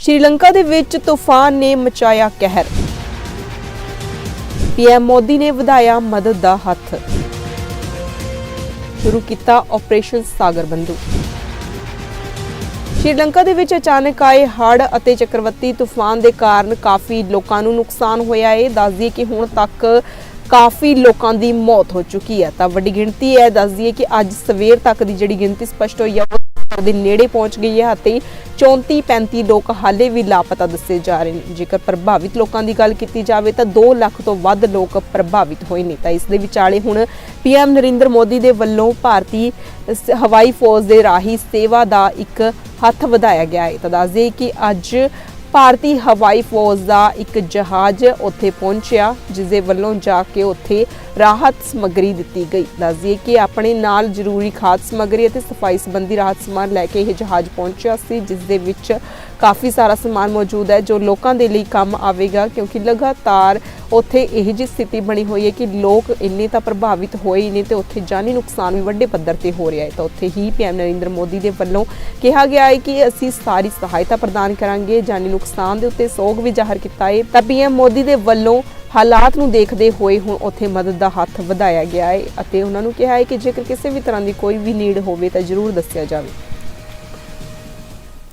ਸ਼੍ਰੀਲੰਕਾ ਦੇ ਵਿੱਚ ਤੂਫਾਨ ਨੇ ਮਚਾਇਆ ਕਹਿਰ। ਪੀਐਮ ਮੋਦੀ ਨੇ ਵਧਾਇਆ ਮਦਦ ਦਾ ਹੱਥ। ਸ਼ੁਰੂ ਕੀਤਾ ਆਪਰੇਸ਼ਨ ਸਾਗਰ ਬੰਧੂ ਸ਼੍ਰੀਲੰਕਾ ਦੇ ਵਿੱਚ ਅਚਾਨਕ ਆਏ ਹੜ੍ਹ ਅਤੇ ਚੱਕਰਵਰਤੀ ਤੂਫਾਨ ਦੇ ਕਾਰਨ ਕਾਫੀ ਲੋਕਾਂ ਨੂੰ ਨੁਕਸਾਨ ਹੋਇਆ ਹੈ। ਦੱਸ ਦਈਏ ਕਿ ਹੁਣ ਤੱਕ ਕਾਫੀ ਲੋਕਾਂ ਦੀ ਮੌਤ ਹੋ ਚੁੱਕੀ ਹੈ। ਤਾਂ ਵੱਡੀ ਗਿਣਤੀ ਹੈ ਦੱਸ ਦਈਏ ਕਿ ਅੱਜ ਸਵੇਰ ਤੱਕ ਦੀ ਜਿਹੜੀ ਗਿਣਤੀ ਸਪਸ਼ਟ ਹੋਈ ਹੈ ਉਹ ਸੌ ਦੇ ਨੇੜੇ ਪਹੁੰਚ ਗਈ ਹੈ ਅਤੇ 34 35 ਲੋਕ ਹਾਲੇ ਵੀ ਲਾਪਤਾ ਦੱਸੇ ਜਾ ਰਹੇ ਨੇ। ਜੇਕਰ ਪ੍ਰਭਾਵਿਤ ਲੋਕਾਂ ਦੀ ਗੱਲ ਕੀਤੀ ਜਾਵੇ ਤਾਂ 2 ਲੱਖ ਤੋਂ ਵੱਧ ਲੋਕ ਪ੍ਰਭਾਵਿਤ ਹੋਏ ਨੇ। ਤਾਂ ਇਸ ਦੇ ਵਿਚਾਲੇ ਹੁਣ ਪੀਐਮ ਨਰਿੰਦਰ ਮੋਦੀ ਦੇ ਵੱਲੋਂ ਭਾਰਤੀ ਹਵਾਈ ਫੌਜ ਦੇ ਰਾਹੀਂ ਸੇਵਾ ਦਾ ਇੱਕ ਹੱਥ ਵਧਾਇਆ ਗਿਆ ਹੈ। ਤਾਂ ਦੱਸਦੇ ਕਿ ਅੱਜ ਭਾਰਤੀ ਹਵਾਈ ਫੌਜ ਦਾ ਇੱਕ ਜਹਾਜ਼ ਉੱਥੇ ਪਹੁੰਚਿਆ ਜਿਸ ਦੇ ਵੱਲੋਂ ਜਾ ਕੇ ਉੱਥੇ ਰਾਹਤ ਸਮੱਗਰੀ ਦਿੱਤੀ ਗਈ। ਦੱਸ ਕਿ ਆਪਣੇ ਨਾਲ ਜ਼ਰੂਰੀ ਖਾਦ ਸਮੱਗਰੀ ਅਤੇ ਸਫ਼ਾਈ ਸੰਬੰਧੀ ਰਾਹਤ ਸਮਾਨ ਲੈ ਕੇ ਇਹ ਜਹਾਜ਼ ਪਹੁੰਚਿਆ ਸੀ ਜਿਸ ਦੇ ਵਿੱਚ ਕਾਫੀ ਸਾਰਾ ਸਮਾਨ ਮੌਜੂਦ ਹੈ, ਜੋ ਲੋਕਾਂ ਦੇ ਲਈ ਕੰਮ ਆਵੇਗਾ, ਕਿਉਂਕਿ ਲਗਾਤਾਰ ਉੱਥੇ ਇਹ ਜਿਹੀ ਸਥਿਤੀ ਬਣੀ ਹੋਈ ਹੈ ਕਿ ਲੋਕ ਇੰਨੇ ਤਾਂ ਪ੍ਰਭਾਵਿਤ ਹੋਏ ਹੀ ਨੇ ਤੇ ਉੱਥੇ ਜਾਨੀ ਨੁਕਸਾਨ ਵੀ ਵੱਡੇ ਪੱਧਰ ਤੇ ਹੋ ਰਿਹਾ ਹੈ। ਤਾਂ ਉੱਥੇ ਹੀ ਪੀਐਮ ਨਰਿੰਦਰ ਮੋਦੀ ਦੇ ਵੱਲੋਂ ਕਿਹਾ ਗਿਆ ਹੈ ਕਿ ਅਸੀਂ ਸਾਰੀ ਸਹਾਇਤਾ ਪ੍ਰਦਾਨ ਕਰਾਂਗੇ, ਜਾਨੀ ਨੁਕਸਾਨ ਦੇ ਉੱਤੇ ਸੋਗ ਵੀ ਜ਼ਾਹਰ ਕੀਤਾ ਹੈ। ਤਾਂ ਪੀਐਮ ਮੋਦੀ ਦੇ ਵੱਲੋਂ ਹਾਲਾਤ ਨੂੰ ਦੇਖਦੇ ਹੋਏ ਹੁਣ ਉੱਥੇ ਮਦਦ ਦਾ ਹੱਥ ਵਧਾਇਆ ਗਿਆ ਹੈ ਅਤੇ ਉਹਨਾਂ ਨੂੰ ਕਿਹਾ ਹੈ ਕਿ ਜੇਕਰ ਕਿਸੇ ਵੀ ਤਰ੍ਹਾਂ ਦੀ ਕੋਈ ਵੀ ਨੀਡ ਹੋਵੇ ਤਾਂ ਜ਼ਰੂਰ ਦੱਸਿਆ ਜਾਵੇ।